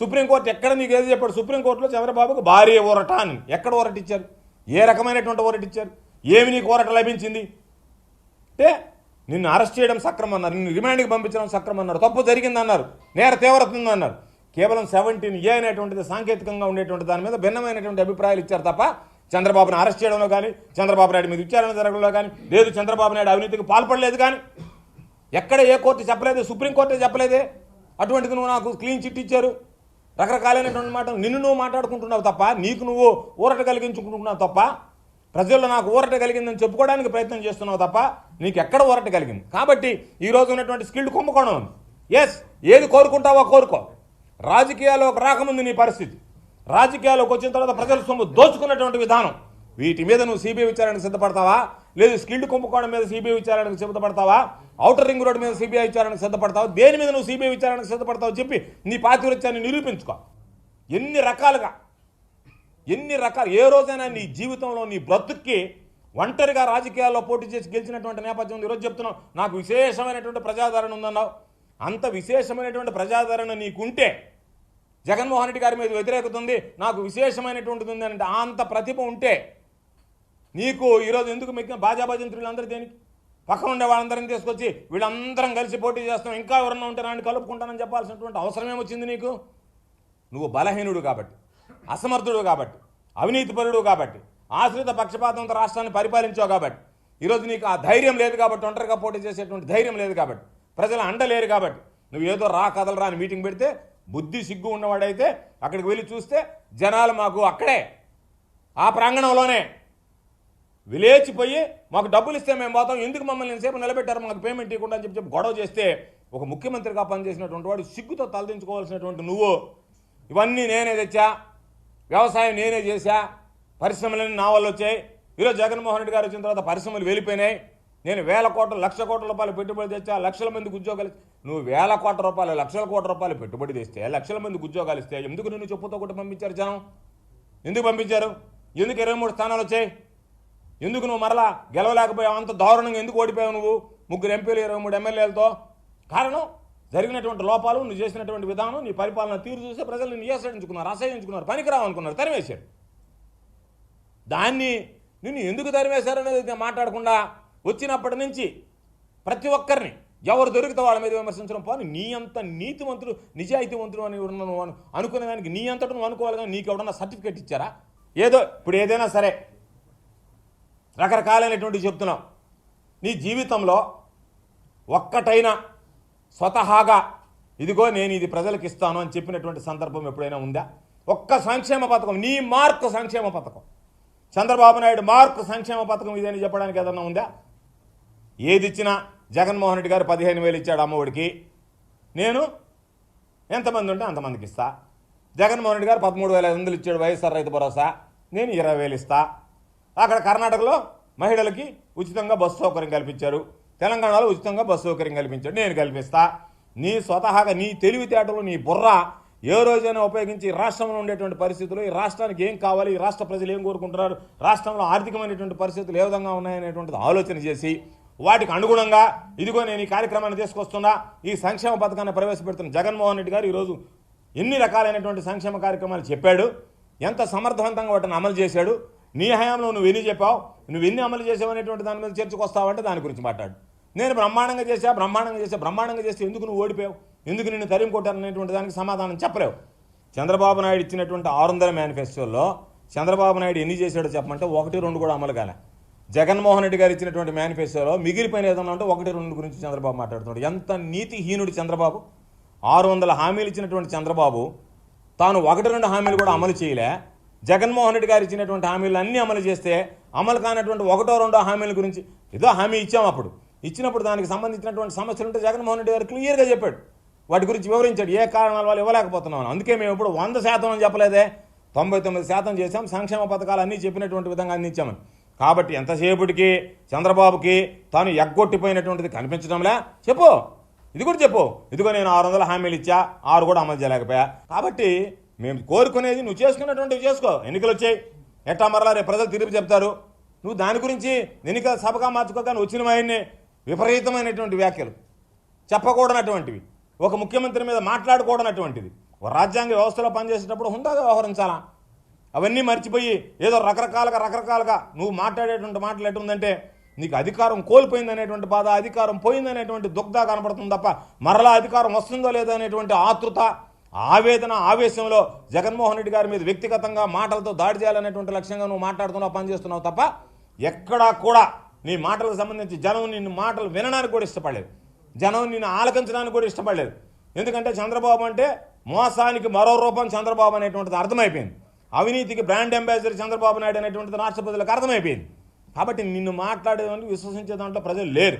Supreme court ఎక్కడ నీకు ఏది చెప్పాడు? సుప్రీంకోర్టులో చంద్రబాబుకు భారీ ఊరట అని. ఎక్కడ ఊరట ఇచ్చారు? ఏ రకమైనటువంటి ఊరట ఇచ్చారు? ఏమి నీకు ఊరట లభించింది? అంటే నిన్ను అరెస్ట్ చేయడం సక్రమం అన్నారు. నిన్ను రిమాండ్కి పంపించడం సక్రమం అన్నారు. తప్పు జరిగిందన్నారు. నేర తీవ్రత ఉందన్నారు కేవలం సెవెంటీన్ ఏ అనేటువంటిది సాంకేతికంగా ఉండేటువంటి దాని మీద భిన్నమైనటువంటి అభిప్రాయాలు ఇచ్చారు తప్ప చంద్రబాబును అరెస్ట్ చేయడంలో కానీ చంద్రబాబు నాయుడు మీద విచారణ జరగడంలో కానీ లేదు చంద్రబాబు నాయుడు అవినీతికి పాల్పడలేదు కానీ ఎక్కడ ఏ కోర్టు చెప్పలేదు? సుప్రీంకోర్టే చెప్పలేదే? అటువంటిది నువ్వు నాకు క్లీన్ చిట్ ఇచ్చారు. రకరకాలైనటువంటి మాట నిన్ను నువ్వు మాట్లాడుకుంటున్నావు తప్ప నీకు నువ్వు ఊరట కలిగించుకుంటున్నావు తప్ప ప్రజల్లో నాకు ఊరట కలిగిందని చెప్పుకోవడానికి ప్రయత్నం చేస్తున్నావు తప్ప నీకు ఎక్కడ ఊరట కలిగింది? కాబట్టి ఈ రోజు ఉన్నటువంటి స్కిల్డ్ కుంభకోణం ఉంది. ఎస్ ఏది కోరుకుంటావో కోరుకో. రాజకీయాల్లోకి రాకముందు నీ పరిస్థితి. రాజకీయాల్లోకి వచ్చిన తర్వాత ప్రజల సొమ్ము దోచుకున్నటువంటి విధానం. వీటి మీద నువ్వు సిబిఐ విచారణకు సిద్ధపడతావా? లేదు స్కిల్డ్ కుంభకోణం మీద సిబిఐ విచారణకు సిద్ధపడతావా? ఔటర్ రింగ్ రోడ్డు మీద సిబిఐ విచారణకు సిద్ధపడతావా? దేని మీద నువ్వు సిబిఐ విచారణకు సిద్ధపడతావు చెప్పి నీ పాతివృత్యాన్ని నిరూపించుకో. ఎన్ని రకాలుగా ఎన్ని రకాలు ఏ రోజైనా నీ జీవితంలో నీ బ్రతుక్కి ఒంటరిగా రాజకీయాల్లో పోటీ చేసి గెలిచినటువంటి నేపథ్యం ఈరోజు చెప్తున్నావు నాకు విశేషమైనటువంటి ప్రజాదరణ ఉందన్నావు. అంత విశేషమైనటువంటి ప్రజాదరణ నీకుంటే జగన్మోహన్ రెడ్డి గారి మీద వ్యతిరేకత ఉంది నాకు విశేషమైనటువంటిది ఉంది అంటే అంత ప్రతిభ ఉంటే నీకు ఈరోజు ఎందుకు మెక్కిన బాజాబాజంత్రులు అందరూ దేనికి? పక్కన ఉండే వాళ్ళందరినీ తీసుకొచ్చి వీళ్ళందరం కలిసి పోటీ చేస్తాం. ఇంకా ఎవరన్నా ఉంటే నాన్ని కలుపుకుంటానని చెప్పాల్సినటువంటి అవసరం ఏమొచ్చింది నీకు? నువ్వు బలహీనుడు కాబట్టి అసమర్థుడు కాబట్టి అవినీతిపరుడు కాబట్టి ఆశ్రిత పక్షపాతంతో రాష్ట్రాన్ని పరిపాలించావు కాబట్టి ఈరోజు నీకు ఆ ధైర్యం లేదు కాబట్టి ఒంటరిగా పోటీ చేసేటువంటి ధైర్యం లేదు కాబట్టి ప్రజలు అండలేరు కాబట్టి నువ్వు ఏదో రా కదలరా అని మీటింగ్ పెడితే బుద్ధి సిగ్గు ఉన్నవాడైతే అక్కడికి వెళ్ళి చూస్తే జనాలు మాకు అక్కడే ఆ ప్రాంగణంలోనే విలేచిపోయి మాకు డబ్బులు ఇస్తే మేము పోతాం. ఎందుకు మమ్మల్ని సేపు నిలబెట్టారు? మాకు పేమెంట్ ఇవ్వకుండా అని చెప్పి గొడవ చేస్తే ఒక ముఖ్యమంత్రిగా పనిచేసినటువంటి వాడు సిగ్గుతో తలదించుకోవాల్సినటువంటి నువ్వు. ఇవన్నీ నేనే తెచ్చా. వ్యవసాయం నేనే చేశా. పరిశ్రమలన్నీ నా వల్ల వచ్చాయి. ఈరోజు జగన్మోహన్ రెడ్డి గారు వచ్చిన తర్వాత పరిశ్రమలు వెళ్ళిపోయినాయి నేను వేల కోట్ల లక్ష కోట్ల రూపాయలు పెట్టుబడి తెచ్చా. లక్షల మందికి ఉద్యోగాలు నువ్వు వేల కోట్ల రూపాయలు లక్షల కోట్ల రూపాయలు పెట్టుబడి తెస్తే లక్షల మందికి ఉద్యోగాలు ఇస్తే ఎందుకు నిన్ను చెప్పుతో కూడా పంపించారు జనం? ఎందుకు పంపించారు? ఎందుకు ఇరవై మూడు స్థానాలు వచ్చాయి? ఎందుకు నువ్వు మరలా గెలవలేకపోయావు? అంత దారుణంగా ఎందుకు ఓడిపోయావు నువ్వు? ముగ్గురు ఎంపీలు ఇరవై మూడు ఎమ్మెల్యేలతో. కారణం? జరిగినటువంటి లోపాలు నువ్వు చేసినటువంటి విధానం నీ పరిపాలన తీరు చూసి ప్రజలు నిన్ను ఏసడించుకున్నారు అసహించుకున్నారు పనికిరావు అనుకున్నారు తరివేశారు దాన్ని నిన్ను ఎందుకు తరివేశారనేది నేను మాట్లాడకుండా వచ్చినప్పటి నుంచి ప్రతి ఒక్కరిని ఎవరు దొరికితే వాళ్ళ మీద విమర్శించడం పోని నీ అంత నీతివంతుడు నిజాయితీవంతుడు అని ఉన్నాను అనుకునే దానికి నీ అంతటను నువ్వు అనుకోవాలి కానీ నీకు ఎవడన్నా సర్టిఫికేట్ ఇచ్చారా? ఏదో ఇప్పుడు ఏదైనా సరే రకరకాలైనటువంటి చెప్తున్నాం. నీ జీవితంలో ఒక్కటైనా స్వతహాగా ఇదిగో నేను ఇది ప్రజలకు ఇస్తాను అని చెప్పినటువంటి సందర్భం ఎప్పుడైనా ఉందా? ఒక్క సంక్షేమ పథకం నీ మార్క్ సంక్షేమ పథకం. చంద్రబాబు నాయుడు మార్క్ సంక్షేమ పథకం ఇదని చెప్పడానికి ఏదన్నా ఉందా? ఏది ఇచ్చినా జగన్మోహన్ రెడ్డి గారు పదిహేను వేలు ఇచ్చాడు అమ్మఒడికి. నేను ఎంతమంది ఉంటే అంతమందికి ఇస్తా. జగన్మోహన్ రెడ్డి గారు పదమూడు వేల ఐదు వందలు ఇచ్చాడు వైఎస్ఆర్ రైతు భరోసా. నేను ఇరవై వేలు ఇస్తా. అక్కడ కర్ణాటకలో మహిళలకి ఉచితంగా బస్సు సౌకర్యం కల్పించారు. తెలంగాణలో ఉచితంగా బస్సు సౌకర్యం కల్పించాడు నేను కల్పిస్తా. నీ స్వతహాగా నీ తెలివితేటలు నీ బుర్ర ఏ రోజైనా ఉపయోగించి రాష్ట్రంలో ఉండేటువంటి పరిస్థితులు ఈ రాష్ట్రానికి ఏం కావాలి ఈ రాష్ట్ర ప్రజలు ఏం కోరుకుంటున్నారు రాష్ట్రంలో ఆర్థికమైనటువంటి పరిస్థితులు ఏ విధంగా ఉన్నాయనేటువంటిది ఆలోచన చేసి వాటికి అనుగుణంగా ఇదిగో నేను ఈ కార్యక్రమాన్ని తీసుకొస్తున్నా ఈ సంక్షేమ పథకాన్ని ప్రవేశపెడుతున్న జగన్మోహన్ రెడ్డి గారు ఈరోజు ఎన్ని రకాలైనటువంటి సంక్షేమ కార్యక్రమాలు చెప్పాడు ఎంత సమర్థవంతంగా వాటిని అమలు చేశాడు నీ హయాంలో నువ్వు ఎన్ని చెప్పావు? నువ్వు ఎన్ని అమలు చేసావు అనేటువంటి దాని మీద చర్చకు వస్తావంటే దాని గురించి మాట్లాడు. నేను బ్రహ్మాండంగా చేశా బ్రహ్మాండంగా చేశా బ్రహ్మాండంగా చేస్తే ఎందుకు నువ్వు ఓడిపోయావు? ఎందుకు నిన్ను తరిమి కొట్టారనేటువంటి దానికి సమాధానం చెప్పలేవు. చంద్రబాబు నాయుడు ఇచ్చినటువంటి ఆరు వందల మేనిఫెస్టోలో చంద్రబాబు నాయుడు ఎన్ని చేశాడో చెప్పమంటే ఒకటి రెండు కూడా అమలు కాలే. జగన్మోహన్ రెడ్డి గారు ఇచ్చినటువంటి మేనిఫెస్టోలో మిగిలిపోయిన ఏదన్నా ఉంటే ఒకటి రెండు గురించి చంద్రబాబు మాట్లాడుతున్నాడు. ఎంత నీతిహీనుడు చంద్రబాబు. ఆరు వందల హామీలు ఇచ్చినటువంటి చంద్రబాబు తాను ఒకటి రెండు హామీలు కూడా అమలు చేయలే. జగన్మోహన్ రెడ్డి గారు ఇచ్చినటువంటి హామీలు అన్నీ అమలు చేస్తే అమలు కానటువంటి ఒకటో రెండో హామీల గురించి ఏదో హామీ ఇచ్చాం అప్పుడు. ఇచ్చినప్పుడు దానికి సంబంధించినటువంటి సమస్యలు ఉంటే జగన్మోహన్ రెడ్డి గారు క్లియర్గా చెప్పాడు. వాటి గురించి వివరించాడు. ఏ కారణాల వల్ల ఇవ్వలేకపోతున్నాం అందుకే మేము ఇప్పుడు వంద శాతం అని చెప్పలేదే. తొంభై తొమ్మిది శాతం చేశాం. సంక్షేమ పథకాలు అన్నీ చెప్పినటువంటి విధంగా అందించామని కాబట్టి ఎంతసేపటికి చంద్రబాబుకి తాను ఎగ్గొట్టిపోయినటువంటిది కనిపించడంలే. చెప్పు. ఇది కూడా చెప్పు. ఇదిగో నేను ఆరు వందల హామీలు ఇచ్చా. ఆరు కూడా అమలు చేయలేకపోయా. కాబట్టి మేము కోరుకునేది నువ్వు చేసుకున్నటువంటివి చేసుకో. ఎన్నికలు వచ్చాయి. ఎట్టా మరలా రేపు ప్రజలు తిరిగి చెప్తారు? నువ్వు దాని గురించి ఎన్నికల సభగా మార్చుకోగానే వచ్చిన ఆయన్ని విపరీతమైనటువంటి వ్యాఖ్యలు. చెప్పకూడనటువంటివి. ఒక ముఖ్యమంత్రి మీద మాట్లాడకూడనటువంటిది ఒక రాజ్యాంగ వ్యవస్థలో పనిచేసేటప్పుడు హుందాగా వ్యవహరించాలా? అవన్నీ మర్చిపోయి ఏదో రకరకాలుగా రకరకాలుగా నువ్వు మాట్లాడేటువంటి మాటలు ఎటుందంటే నీకు అధికారం కోల్పోయిందనేటువంటి బాధ అధికారం పోయిందనేటువంటి దుగ్ధ కనపడుతుంది తప్ప మరలా అధికారం వస్తుందో లేదో అనేటువంటి ఆతృత ఆవేదన ఆవేశంలో జగన్మోహన్ రెడ్డి గారి మీద వ్యక్తిగతంగా మాటలతో దాడి చేయాలనేటువంటి లక్ష్యంగా నువ్వు మాట్లాడుతున్నావు పనిచేస్తున్నావు తప్ప ఎక్కడా కూడా నీ మాటలకు సంబంధించి జనం నిన్ను మాటలు వినడానికి కూడా ఇష్టపడలేదు. జనం నిన్ను ఆలకించడానికి కూడా ఇష్టపడలేదు. ఎందుకంటే చంద్రబాబు అంటే మోసానికి మరో రూపం చంద్రబాబు అనేటువంటిది అర్థమైపోయింది. అవినీతికి బ్రాండ్ అంబాసిడర్ చంద్రబాబు నాయుడు అనేటువంటిది రాష్ట్ర ప్రజలకు అర్థమైపోయింది. కాబట్టి నిన్ను మాట్లాడేదానికి విశ్వసించే దాంట్లో ప్రజలు లేరు.